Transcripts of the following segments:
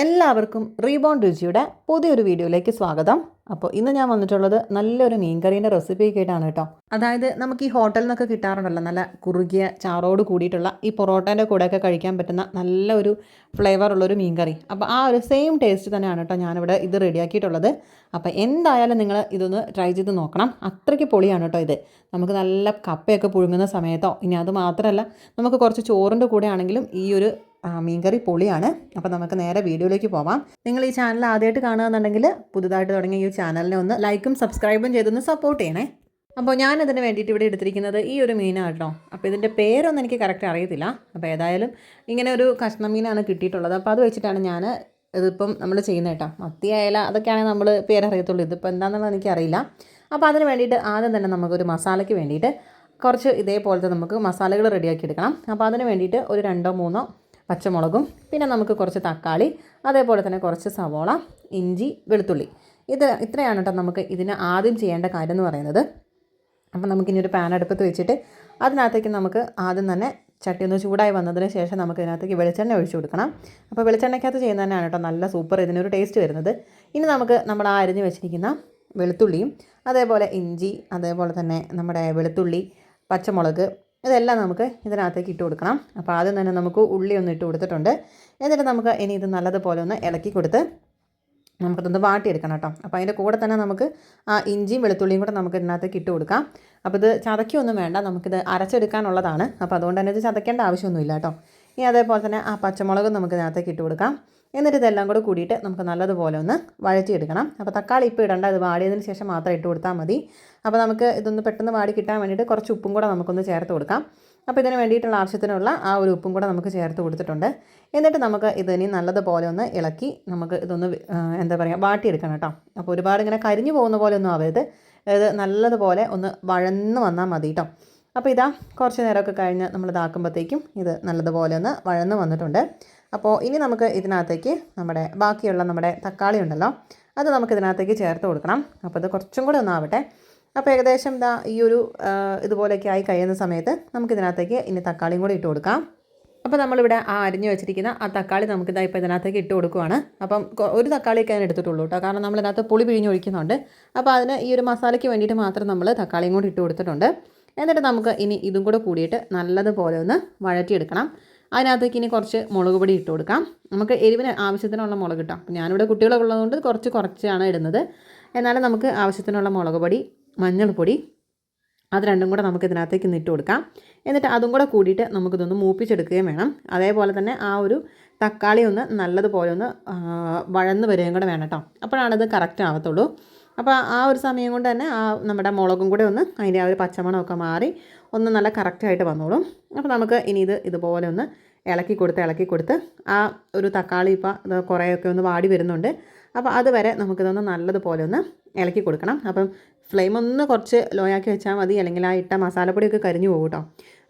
എല്ലാവർക്കും റീബോൺ രുചിയുടെ പുതിയൊരു വീഡിയോയിലേക്ക് സ്വാഗതം. അപ്പോൾ ഇന്ന് ഞാൻ വന്നിട്ടുള്ളത് നല്ലൊരു മീൻകറീന്റെ റെസിപ്പി ആയിട്ടാണ് കേട്ടോ. അതായത് നമുക്ക് ഈ ഹോട്ടലിൽ നിന്നൊക്കെ കിട്ടാറുണ്ടല്ലോ നല്ല കുറുകിയ ചാറോട് കൂടിയിട്ടുള്ള ഈ പൊറോട്ടേന്റെ കൂടെയൊക്കെ കഴിക്കാൻ പറ്റുന്ന നല്ല ഒരു ഫ്ലേവർ ഉള്ളൊരു മീൻകറി. അപ്പോൾ ആ ഒരു സെയിം ടേസ്റ്റ് തന്നെയാണ് കേട്ടോ ഞാനിവിടെ ഇത് റെഡിയാക്കിയിട്ടുള്ളത്. അപ്പോൾ എന്തായാലും നിങ്ങൾ ഇതൊന്ന് ട്രൈ ചെയ്ത് നോക്കണം. അത്രയ്ക്ക് പൊളിയാണ് കേട്ടോ ഇത്. നമുക്ക് നല്ല കപ്പയൊക്കെ പുഴുങ്ങുന്ന സമയത്തോ ഇനി അത് മാത്രമല്ല നമുക്ക് കുറച്ച് ചോറിന്റെ കൂടെ ആണെങ്കിലും ഈ ഒരു മീൻകറി പൊളിയാണ്. അപ്പോൾ നമുക്ക് നേരെ വീഡിയോയിലേക്ക് പോവാം. നിങ്ങൾ ഈ ചാനൽ ആദ്യമായിട്ട് കാണുകയെന്നുണ്ടെങ്കിൽ പുതുതായിട്ട് തുടങ്ങിയ ഈ ചാനലിനെ ഒന്ന് ലൈക്കും സബ്സ്ക്രൈബും ചെയ്തൊന്ന് സപ്പോർട്ട് ചെയ്യണേ. അപ്പോൾ ഞാൻ ഞാനതിന് വേണ്ടിയിട്ട് ഇവിടെ എടുത്തിരിക്കുന്നത് ഈ ഒരു മീനാണ് കേട്ടോ. അപ്പോൾ ഇതിന്റെ പേരൊന്നും എനിക്ക് കറക്റ്റ് അറിയത്തില്ല. അപ്പോൾ ഏതായാലും ഇങ്ങനെ ഒരു കഷ്ണം മീനാണ് കിട്ടിയിട്ടുള്ളത്. അപ്പോൾ അത് വെച്ചിട്ടാണ് ഞാൻ ഇതിപ്പം നമ്മൾ ചെയ്യുന്നത് കേട്ടോ. മത്തി അയല അതൊക്കെയാണെങ്കിൽ നമ്മൾ പേരറിയത്തുള്ളൂ. ഇതിപ്പോൾ എന്താണെന്നുള്ളത് എനിക്കറിയില്ല അപ്പോൾ അതിന് വേണ്ടിയിട്ട് ആദ്യം തന്നെ നമുക്കൊരു മസാലയ്ക്ക് വേണ്ടിയിട്ട് കുറച്ച് ഇതേപോലത്തെ നമുക്ക് മസാലകൾ റെഡിയാക്കി എടുക്കണം. അപ്പോൾ അതിന് വേണ്ടിയിട്ട് ഒരു രണ്ടോ മൂന്നോ പച്ചമുളകും പിന്നെ നമുക്ക് കുറച്ച് തക്കാളി അതേപോലെ തന്നെ കുറച്ച് സവോള ഇഞ്ചി വെളുത്തുള്ളി. ഇത് ഇത്രയാണ് കേട്ടോ നമുക്ക് ഇതിന് ആദ്യം ചെയ്യേണ്ട കാര്യം എന്ന് പറയുന്നത്. അപ്പം നമുക്കിനി ഒരു പാൻ അടുപ്പത്ത് വെച്ചിട്ട് അതിനകത്തേക്ക് നമുക്ക് ആദ്യം തന്നെ ചട്ടി ഒന്ന് ചൂടായി വന്നതിന് ശേഷം നമുക്ക് ഇതിനകത്തേക്ക് വെളിച്ചെണ്ണ ഒഴിച്ചു കൊടുക്കണം. അപ്പോൾ വെളിച്ചെണ്ണയ്ക്കകത്ത് ചെയ്യുന്നത് തന്നെയാണ് കേട്ടോ നല്ല സൂപ്പർ ഇതിനൊരു ടേസ്റ്റ് വരുന്നത്. ഇനി നമുക്ക് നമ്മൾ ആ അരിഞ്ഞ് വെച്ചിരിക്കുന്ന വെളുത്തുള്ളിയും അതേപോലെ ഇഞ്ചി അതേപോലെ തന്നെ നമ്മുടെ വെളുത്തുള്ളി പച്ചമുളക് ഇതെല്ലാം നമുക്ക് ഇതിനകത്തേക്ക് ഇട്ട് കൊടുക്കണം. അപ്പോൾ ആദ്യം തന്നെ നമുക്ക് ഉള്ളി ഒന്ന് ഇട്ട് കൊടുത്തിട്ടുണ്ട്. എന്നിട്ട് നമുക്ക് ഇനി ഇത് നല്ലതുപോലെ ഒന്ന് ഇളക്കി കൊടുത്ത് നമുക്കതൊന്ന് വാട്ടിയെടുക്കണം കേട്ടോ. അപ്പോൾ അതിന്റെ കൂടെ തന്നെ നമുക്ക് ആ ഇഞ്ചിയും വെളുത്തുള്ളിയും കൂടെ നമുക്ക് ഇതിനകത്തേക്ക് ഇട്ട് കൊടുക്കാം. അപ്പോൾ ഇത് ചതയ്ക്കൊന്നും വേണ്ട നമുക്കിത് അരച്ചെടുക്കാനുള്ളതാണ്. അപ്പോൾ അതുകൊണ്ട് തന്നെ ഇത് ചതയ്ക്കേണ്ട ആവശ്യമൊന്നുമില്ല കേട്ടോ. ഇനി അതേപോലെ തന്നെ ആ പച്ചമുളകും നമുക്ക് ഇതിനകത്തേക്ക് ഇട്ട് കൊടുക്കാം. എന്നിട്ട് ഇതെല്ലാം കൂടെ കൂടിയിട്ട് നമുക്ക് നല്ലതുപോലെ ഒന്ന് വഴറ്റിയെടുക്കണം. അപ്പോൾ തക്കാളി ഇപ്പോൾ ഇടണ്ട ഇത് വാടിയതിന് ശേഷം മാത്രം ഇട്ട് കൊടുത്താൽ മതി. അപ്പോൾ നമുക്ക് ഇതൊന്ന് പെട്ടെന്ന് വാടി കിട്ടാൻ വേണ്ടിയിട്ട് കുറച്ച് ഉപ്പും കൂടെ നമുക്കൊന്ന് ചേർത്ത് കൊടുക്കാം. അപ്പോൾ ഇതിന് വേണ്ടിയിട്ടുള്ള ആവശ്യത്തിനുള്ള ആ ഒരു ഉപ്പും കൂടെ നമുക്ക് ചേർത്ത് കൊടുത്തിട്ടുണ്ട്. എന്നിട്ട് നമുക്ക് ഇതിനി നല്ലതുപോലെ ഒന്ന് ഇളക്കി നമുക്ക് ഇതൊന്ന് എന്താ പറയുക വാട്ടിയെടുക്കണം കേട്ടോ. അപ്പോൾ ഒരുപാട് ഇങ്ങനെ കരിഞ്ഞു പോകുന്ന പോലെ ഒന്നും ആവരുത്. ഇത് നല്ലതുപോലെ ഒന്ന് വഴന്ന് വന്നാൽ മതി കേട്ടോ. അപ്പോൾ ഇതാ കുറച്ച് നേരമൊക്കെ കഴിഞ്ഞ് നമ്മൾ ഇതാക്കുമ്പോഴത്തേക്കും ഇത് നല്ലതുപോലെ ഒന്ന് വഴന്ന് വന്നിട്ടുണ്ട്. അപ്പോൾ ഇനി നമുക്ക് ഇതിനകത്തേക്ക് നമ്മുടെ ബാക്കിയുള്ള നമ്മുടെ തക്കാളി ഉണ്ടല്ലോ അത് നമുക്ക് ഇതിനകത്തേക്ക് ചേർത്ത് കൊടുക്കണം. അപ്പോൾ ഇത് കുറച്ചും കൂടെ ഒന്നാവട്ടെ. അപ്പോൾ ഏകദേശം ഇതാ ഈ ഒരു ഇതുപോലെയൊക്കെ ആയി കഴിയുന്ന സമയത്ത് നമുക്ക് ഇതിനകത്തേക്ക് ഇനി തക്കാളിയും കൂടി ഇട്ട് കൊടുക്കാം. അപ്പോൾ നമ്മളിവിടെ ആ അരിഞ്ഞു വെച്ചിരിക്കുന്ന ആ തക്കാളി നമുക്കിതാ ഇപ്പോൾ ഇതിനകത്തേക്ക് ഇട്ട് കൊടുക്കുവാണ്. അപ്പം ഒരു തക്കാളിയൊക്കെ ഞാൻ എടുത്തിട്ടുള്ളൂ കേട്ടോ. കാരണം നമ്മളിതിനകത്ത് പുളി പുളി പിഴിഞ്ഞൊഴിക്കുന്നുണ്ട് അപ്പോൾ അതിന് ഈ ഒരു മസാലയ്ക്ക് വേണ്ടിയിട്ട് മാത്രം നമ്മൾ തക്കാളിയും കൂടി ഇട്ട് കൊടുത്തിട്ടുണ്ട്. എന്നിട്ട് നമുക്ക് ഇനി ഇതും കൂടെ കൂടിയിട്ട് നല്ലതുപോലെ ഒന്ന് വഴറ്റിയെടുക്കണം. അതിനകത്തേക്ക് ഇനി കുറച്ച് മുളക് പൊടി ഇട്ട് കൊടുക്കാം. നമുക്ക് എരിവിന് ആവശ്യത്തിനുള്ള മുളക് അപ്പം ഞാനിവിടെ കുട്ടികളൊക്കെ ഉള്ളതുകൊണ്ട് കുറച്ച് കുറച്ചാണ് ഇടുന്നത്. എന്നാലും നമുക്ക് ആവശ്യത്തിനുള്ള മുളക് പൊടി മഞ്ഞൾപ്പൊടി അത് രണ്ടും കൂടെ നമുക്ക് ഇതിനകത്തേക്ക് ഇട്ട് കൊടുക്കാം. എന്നിട്ട് അതും കൂടെ കൂടിയിട്ട് നമുക്കിതൊന്ന് മൂപ്പിച്ചെടുക്കുകയും വേണം. അതേപോലെ തന്നെ ആ ഒരു തക്കാളി ഒന്ന് നല്ലതുപോലെ ഒന്ന് വഴന്ന് വരികയും കൂടെ വേണം കേട്ടോ. അപ്പോഴാണ് ഇത് കറക്റ്റ് ആവത്തുള്ളൂ. അപ്പോൾ ആ ഒരു സമയം കൊണ്ട് തന്നെ ആ നമ്മുടെ മുളകും കൂടെ ഒന്ന് അതിന്റെ ആ ഒരു പച്ചമണമൊക്കെ മാറി ഒന്ന് നല്ല കറക്റ്റായിട്ട് വന്നോളും. അപ്പോൾ നമുക്ക് ഇനി ഇത് ഇതുപോലെ ഒന്ന് ഇളക്കി കൊടുത്ത് ഇളക്കി കൊടുത്ത് ആ ഒരു തക്കാളി ഇപ്പോൾ ഇത് കുറേയൊക്കെ ഒന്ന് വാടി വരുന്നുണ്ട്. അപ്പോൾ അതുവരെ നമുക്കിതൊന്ന് നല്ലതുപോലെ ഒന്ന് ഇളക്കി കൊടുക്കണം. അപ്പം ഫ്ലെയിം ഒന്ന് കുറച്ച് ലോ ആക്കി വെച്ചാൽ മതി. അല്ലെങ്കിൽ ആ ഇട്ട മസാലപ്പൊടിയൊക്കെ കരിഞ്ഞു പോകും കേട്ടോ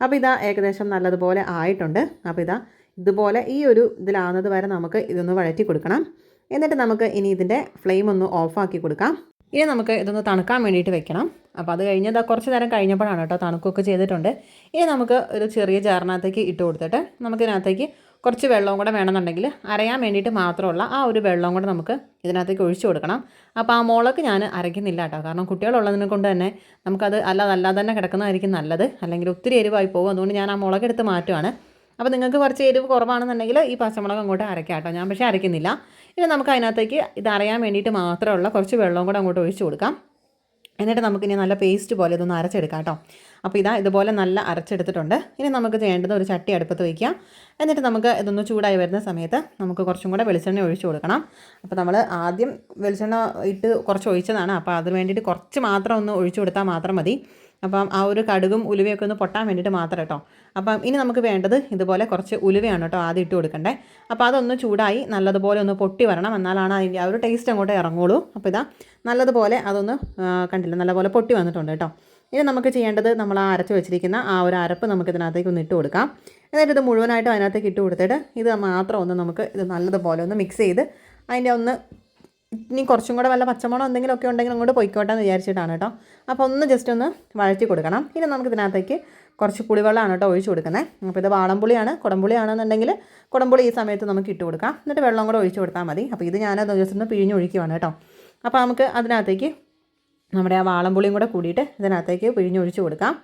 അപ്പോൾ ഇതാ ഏകദേശം നല്ലതുപോലെ ആയിട്ടുണ്ട്. അപ്പോൾ ഇതാ ഇതുപോലെ ഈ ഒരു ഇതിലാകുന്നത് വരെ നമുക്ക് ഇതൊന്ന് വഴറ്റി കൊടുക്കണം. എന്നിട്ട് നമുക്ക് ഇനി ഇതിന്റെ ഫ്ലെയിം ഒന്ന് ഓഫാക്കി കൊടുക്കാം. ഇനി നമുക്ക് ഇതൊന്ന് തണുക്കാൻ വേണ്ടിയിട്ട് വെക്കണം. അപ്പോൾ അത് കഴിഞ്ഞാൽ കുറച്ച് നേരം കഴിഞ്ഞപ്പോഴാണ് കേട്ടോ തണുക്കൊക്കെ ചെയ്തിട്ടുണ്ട്. ഇനി നമുക്ക് ഒരു ചെറിയ ജാറിനകത്തേക്ക് ഇട്ട് കൊടുത്തിട്ട് നമുക്കിതിനകത്തേക്ക് കുറച്ച് വെള്ളവും കൂടെ വേണമെന്നുണ്ടെങ്കിൽ അരയാൻ വേണ്ടിയിട്ട് മാത്രമുള്ള ആ ഒരു വെള്ളവും കൂടെ നമുക്ക് ഇതിനകത്തേക്ക് ഒഴിച്ചു കൊടുക്കണം. അപ്പോൾ ആ മുളക് ഞാൻ അരയ്ക്കുന്നില്ല കേട്ടോ. കാരണം കുട്ടികളുള്ളതിനെ കൊണ്ട് തന്നെ നമുക്കത് അല്ലാതെ അല്ലാതെ തന്നെ കിടക്കുന്നതായിരിക്കും നല്ലത്. അല്ലെങ്കിൽ ഒത്തിരി എരിവായി പോകും. അതുകൊണ്ട് ഞാൻ ആ മുളക് എടുത്ത് മാറ്റുവാണ്. അപ്പോൾ നിങ്ങൾക്ക് കുറച്ച് എരിവ് കുറവാണെന്നുണ്ടെങ്കിൽ ഈ പച്ചമുളക് അങ്ങോട്ട് അരയ്ക്കാം കേട്ടോ. ഞാൻ പക്ഷേ അരയ്ക്കുന്നില്ല. ഇനി നമുക്ക് അതിനകത്തേക്ക് ഇത് അറിയാൻ വേണ്ടിയിട്ട് മാത്രമുള്ള കുറച്ച് വെള്ളവും കൂടെ അങ്ങോട്ട് ഒഴിച്ചു കൊടുക്കാം. എന്നിട്ട് നമുക്ക് നമുക്കിനി നല്ല പേസ്റ്റ് പോലെ ഇതൊന്ന് അരച്ചെടുക്കാം കേട്ടോ. അപ്പോൾ ഇതാ ഇതുപോലെ നല്ല അരച്ചെടുത്തിട്ടുണ്ട്. ഇനി നമുക്ക് ചെയ്യേണ്ടത് ഒരു ചട്ടി അടുപ്പത്ത് വയ്ക്കാം. എന്നിട്ട് നമുക്ക് ഇതൊന്ന് ചൂടായി വരുന്ന സമയത്ത് നമുക്ക് കുറച്ചും കൂടെ വെളിച്ചെണ്ണ ഒഴിച്ചു കൊടുക്കണം. അപ്പോൾ നമ്മൾ ആദ്യം വെളിച്ചെണ്ണ ഇട്ട് കുറച്ച് ഒഴിച്ചതാണ്. അപ്പോൾ അതിന് വേണ്ടിയിട്ട് കുറച്ച് മാത്രം ഒന്ന് ഒഴിച്ചു കൊടുത്താൽ മാത്രം മതി. അപ്പം ആ ഒരു കടുകും ഉലുവയൊക്കെ ഒന്ന് പൊട്ടാൻ വേണ്ടിയിട്ട് മാത്രം കേട്ടോ. അപ്പം ഇനി നമുക്ക് വേണ്ടത് ഇതുപോലെ കുറച്ച് ഉലുവയാണ് കേട്ടോ ആദ്യം ഇട്ട് കൊടുക്കണ്ടേ. അപ്പോൾ അതൊന്ന് ചൂടായി നല്ലതുപോലെ ഒന്ന് പൊട്ടി വരണം. എന്നാലാണ് അതിന്റെ ആ ഒരു ടേസ്റ്റ് അങ്ങോട്ട് ഇറങ്ങുള്ളൂ. അപ്പോൾ ഇതാ നല്ലതുപോലെ അതൊന്ന് കണ്ടില്ല നല്ലപോലെ പൊട്ടി വന്നിട്ടുണ്ട് കേട്ടോ. ഇനി നമുക്ക് ചെയ്യേണ്ടത് നമ്മൾ ആ അരച്ച് വെച്ചിരിക്കുന്ന ആ ഒരു അരപ്പ് നമുക്ക് ഇതിനകത്തേക്ക് ഒന്ന് ഇട്ട് കൊടുക്കാം. എന്നിട്ട് ഇത് മുഴുവനായിട്ടും അതിനകത്തേക്ക് ഇട്ട് കൊടുത്തിട്ട് ഇത് മാത്രം ഒന്ന് നമുക്ക് ഇത് നല്ലതുപോലെ ഒന്ന് മിക്സ് ചെയ്ത് അതിന്റെ ഒന്ന് ഇനി കുറച്ചും കൂടെ വല്ല പച്ചമുളക് എന്തെങ്കിലുമൊക്കെ ഉണ്ടെങ്കിൽ അങ്ങോട്ട് പൊയ്ക്കോട്ടെ എന്ന് വിചാരിച്ചിട്ടാണ് കേട്ടോ. അപ്പോൾ ഒന്ന് ജസ്റ്റ് ഒന്ന് വഴറ്റി കൊടുക്കണം. ഇനി നമുക്ക് ഇതിനകത്തേക്ക് കുറച്ച് പുളിവെള്ളമാണ് കേട്ടോ ഒഴിച്ച് കൊടുക്കുന്നത്. അപ്പോൾ ഇത് വാളംപുളിയാണ് കുടംപുളിയാണെന്നുണ്ടെങ്കിൽ കുടംപുളി ഈ സമയത്ത് നമുക്ക് ഇട്ട് കൊടുക്കാം. എന്നിട്ട് വെള്ളം കൂടെ ഒഴിച്ച് കൊടുത്താൽ മതി. അപ്പോൾ ഇത് ഞാൻ ജസ്റ്റ് ഒന്ന് പിഴിഞ്ഞൊഴിക്കുവാണ് കേട്ടോ. അപ്പോൾ നമുക്ക് അതിനകത്തേക്ക് നമ്മുടെ ആ വാളംപുളിയും കൂടെ കൂടിയിട്ട് ഇതിനകത്തേക്ക് പിഴിഞ്ഞൊഴിച്ച് കൊടുക്കാം.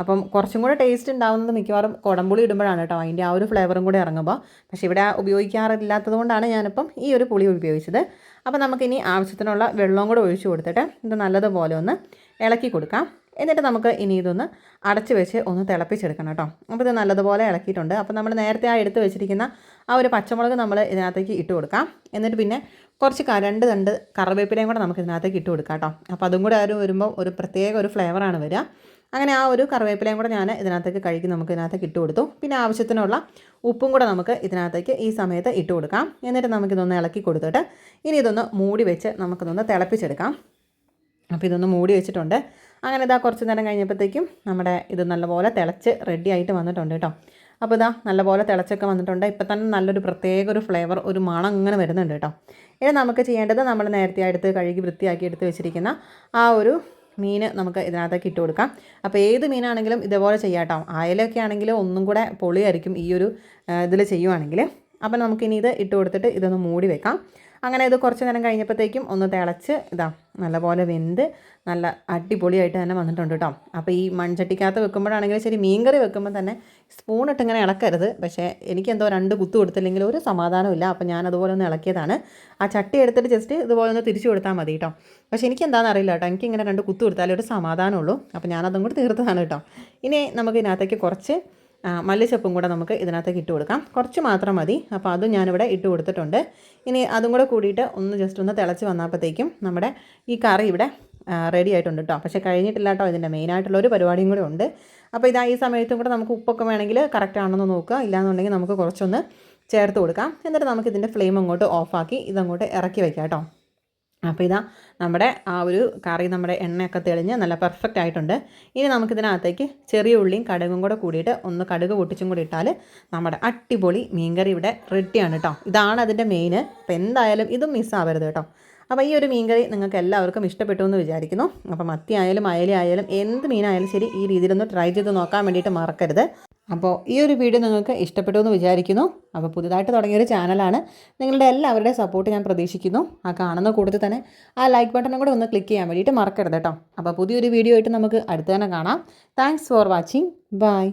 അപ്പം കുറച്ചും കൂടെ ടേസ്റ്റ് ഉണ്ടാവുന്നത് മിക്കവാറും കുടംപുളി ഇടുമ്പോഴാണ് കേട്ടോ. അതിന്റെ ആ ഒരു ഫ്ലേവറും കൂടെ ഇറങ്ങുമ്പോൾ. പക്ഷേ ഇവിടെ ഉപയോഗിക്കാറില്ലാത്തത് കൊണ്ടാണ് ഞാനിപ്പം ഈ ഒരു പുളി ഉപയോഗിച്ചത്. അപ്പോൾ നമുക്കിനി ആവശ്യത്തിനുള്ള വെള്ളവും കൂടെ ഒഴിച്ച് കൊടുത്തിട്ട് ഇത് നല്ലതുപോലെ ഒന്ന് ഇളക്കി കൊടുക്കാം. എന്നിട്ട് നമുക്ക് ഇനി ഇതൊന്ന് അടച്ച് വെച്ച് ഒന്ന് തിളപ്പിച്ചെടുക്കണം കേട്ടോ. അപ്പോൾ ഇത് നല്ലതുപോലെ ഇളക്കിയിട്ടുണ്ട്. അപ്പോൾ നമ്മൾ നേരത്തെ ആ എടുത്ത് വെച്ചിരിക്കുന്ന ആ ഒരു പച്ചമുളക് നമ്മൾ ഇതിനകത്തേക്ക് ഇട്ട് കൊടുക്കാം. എന്നിട്ട് പിന്നെ കുറച്ച് രണ്ട് രണ്ട് കറിവേപ്പിലയും കൂടെ നമുക്ക് ഇതിനകത്തേക്ക് ഇട്ട് കൊടുക്കാം കേട്ടോ. അപ്പോൾ അതും കൂടെ ആരും വരുമ്പോൾ ഒരു പ്രത്യേക ഒരു ഫ്ലേവറാണ് വരിക. അങ്ങനെ ആ ഒരു കറിവേപ്പിലയും കൂടെ ഞാൻ ഇതിനകത്തേക്ക് കഴുകി നമുക്ക് ഇതിനകത്തേക്ക് ഇട്ട് കൊടുത്തു. പിന്നെ ആവശ്യത്തിനുള്ള ഉപ്പും കൂടെ നമുക്ക് ഇതിനകത്തേക്ക് ഈ സമയത്ത് ഇട്ട് കൊടുക്കാം. എന്നിട്ട് നമുക്കിതൊന്ന് ഇളക്കി കൊടുത്തിട്ട് ഇനി ഇതൊന്ന് മൂടി വെച്ച് നമുക്കിതൊന്ന് തിളപ്പിച്ചെടുക്കാം. അപ്പോൾ ഇതൊന്ന് മൂടി വെച്ചിട്ടുണ്ട്. അങ്ങനെ ഇതാ കുറച്ച് നേരം കഴിഞ്ഞപ്പോഴത്തേക്കും നമ്മുടെ ഇത് നല്ലപോലെ തിളച്ച് റെഡി ആയിട്ട് വന്നിട്ടുണ്ട് കേട്ടോ. അപ്പോൾ ഇതാ നല്ലപോലെ തിളച്ചൊക്കെ വന്നിട്ടുണ്ട്. ഇപ്പോൾ തന്നെ നല്ലൊരു പ്രത്യേക ഒരു ഫ്ലേവർ ഒരു മണം അങ്ങനെ വരുന്നുണ്ട് കേട്ടോ. ഇനി നമുക്ക് ചെയ്യേണ്ടത് നമ്മൾ നേരത്തെ എടുത്ത് കഴുകി വൃത്തിയാക്കി എടുത്ത് വെച്ചിരിക്കുന്ന ആ ഒരു മീൻ നമുക്ക് ഇതിനകത്തേക്ക് ഇട്ട് കൊടുക്കാം. അപ്പോൾ ഏത് മീനാണെങ്കിലും ഇതേപോലെ ചെയ്യാം കേട്ടോ അയലൊക്കെ ആണെങ്കിൽ ഒന്നും കൂടെ പൊളിയായിരിക്കും ഈ ഒരു ഇതിൽ ചെയ്യുവാണെങ്കിൽ അപ്പം നമുക്കിനി ഇത് ഇട്ട് കൊടുത്തിട്ട് ഇതൊന്ന് മൂടി വെക്കാം. അങ്ങനെ ഇത് കുറച്ച് നേരം കഴിഞ്ഞപ്പോഴത്തേക്കും ഒന്ന് തിളച്ച് ഇതാ നല്ലപോലെ വെന്ത് നല്ല അടിപൊളിയായിട്ട് തന്നെ വന്നിട്ടുണ്ട് കേട്ടോ. അപ്പോൾ ഈ മൺചട്ടിക്കകത്ത് വെക്കുമ്പോഴാണെങ്കിലും ശരി മീൻകറി വെക്കുമ്പോൾ തന്നെ സ്പൂൺ ഇട്ട് ഇങ്ങനെ ഇളക്കരുത്. പക്ഷേ എനിക്കെന്തോ രണ്ട് കുത്ത് കൊടുത്തില്ലെങ്കിൽ ഒരു സമാധാനമില്ല അപ്പോൾ ഞാൻ അതുപോലെ ഒന്ന് ഇളക്കിയതാണ്. ആ ചട്ടി എടുത്തിട്ട് ജസ്റ്റ് ഇതുപോലെ ഒന്ന് തിരിച്ചു കൊടുത്താൽ മതി കേട്ടോ. പക്ഷേ എനിക്ക് എന്താണെന്ന് അറിയില്ല കേട്ടോ. എനിക്കിങ്ങനെ രണ്ട് കുത്ത് കൊടുത്താലേ ഒരു സമാധാനമുള്ളൂ. അപ്പോൾ ഞാനതും കൂടി തീർത്തതാണ് കേട്ടോ. ഇനി നമുക്ക് ഇതിനകത്തേക്ക് കുറച്ച് മല്ലിച്ചപ്പും കൂടെ നമുക്ക് ഇതിനകത്തേക്ക് ഇട്ട് കൊടുക്കാം. കുറച്ച് മാത്രം മതി. അപ്പോൾ അതും ഞാനിവിടെ ഇട്ട് കൊടുത്തിട്ടുണ്ട്. ഇനി അതും കൂടെ കൂടിയിട്ട് ഒന്ന് ജസ്റ്റ് ഒന്ന് തിളച്ച് വന്നപ്പോഴത്തേക്കും നമ്മുടെ ഈ കറി ഇവിടെ റെഡി ആയിട്ടുണ്ട് കേട്ടോ പക്ഷേ കഴിഞ്ഞിട്ടില്ല കേട്ടോ ഇതിന്റെ മെയിനായിട്ടുള്ള ഒരു പരിപാടിയും കൂടെ ഉണ്ട്. അപ്പോൾ ഇതാ ഈ സമയത്തും കൂടെ നമുക്ക് ഉപ്പൊക്കെ വേണമെങ്കിൽ കറക്റ്റ് ആണെന്ന് നോക്കുക. ഇല്ലാന്നുണ്ടെങ്കിൽ നമുക്ക് കുറച്ചൊന്ന് ചേർത്ത് കൊടുക്കാം. എന്നിട്ട് നമുക്ക് ഇതിന്റെ ഫ്ലെയിം അങ്ങോട്ട് ഓഫാക്കി ഇതങ്ങോട്ട് ഇറക്കി വയ്ക്കാം കേട്ടോ അപ്പോൾ ഇതാ നമ്മുടെ ആ ഒരു കറി നമ്മുടെ എണ്ണയൊക്കെ തെളിഞ്ഞ് നല്ല പെർഫെക്റ്റ് ആയിട്ടുണ്ട്. ഇനി നമുക്കിതിനകത്തേക്ക് ചെറിയ ഉള്ളിയും കടുകും കൂടെ കൂടിയിട്ട് ഒന്ന് കടുക് പൊട്ടിച്ചും കൂടി ഇട്ടാൽ നമ്മുടെ അടിപൊളി മീൻകറി ഇവിടെ റെഡിയാണ് കേട്ടോ ഇതാണ് അതിന്റെ മെയിൻ അപ്പോൾ എന്തായാലും ഇതും മിസ്സാവരുത് കേട്ടോ അപ്പോൾ ഈ ഒരു മീൻകറി നിങ്ങൾക്ക് എല്ലാവർക്കും ഇഷ്ടപ്പെട്ടു എന്ന് വിചാരിക്കുന്നു. അപ്പോൾ മത്തി ആയാലും അയല ആയാലും എന്ത് മീനായാലും ശരി ഈ രീതിയിലൊന്ന് ട്രൈ ചെയ്ത് നോക്കാൻ വേണ്ടിയിട്ട് മറക്കരുത്. അപ്പോൾ ഈ ഒരു വീഡിയോ നിങ്ങൾക്ക് ഇഷ്ടപ്പെട്ടു എന്ന് വിചാരിക്കുന്നു. അപ്പോൾ പുതുതായിട്ട് തുടങ്ങിയൊരു ചാനലാണ്. നിങ്ങളുടെ എല്ലാവരുടെയും സപ്പോർട്ട് ഞാൻ പ്രതീക്ഷിക്കുന്നു. ആ കാണുന്ന കൂട്ടത്തിൽ തന്നെ ആ ലൈക്ക് ബട്ടനും കൂടെ ഒന്ന് ക്ലിക്ക് ചെയ്യാൻ വേണ്ടിയിട്ട് മറക്കരുത് കേട്ടോ. അപ്പോൾ പുതിയൊരു വീഡിയോ ആയിട്ട് നമുക്ക് അടുത്ത് തന്നെ കാണാം. Thanks for watching bye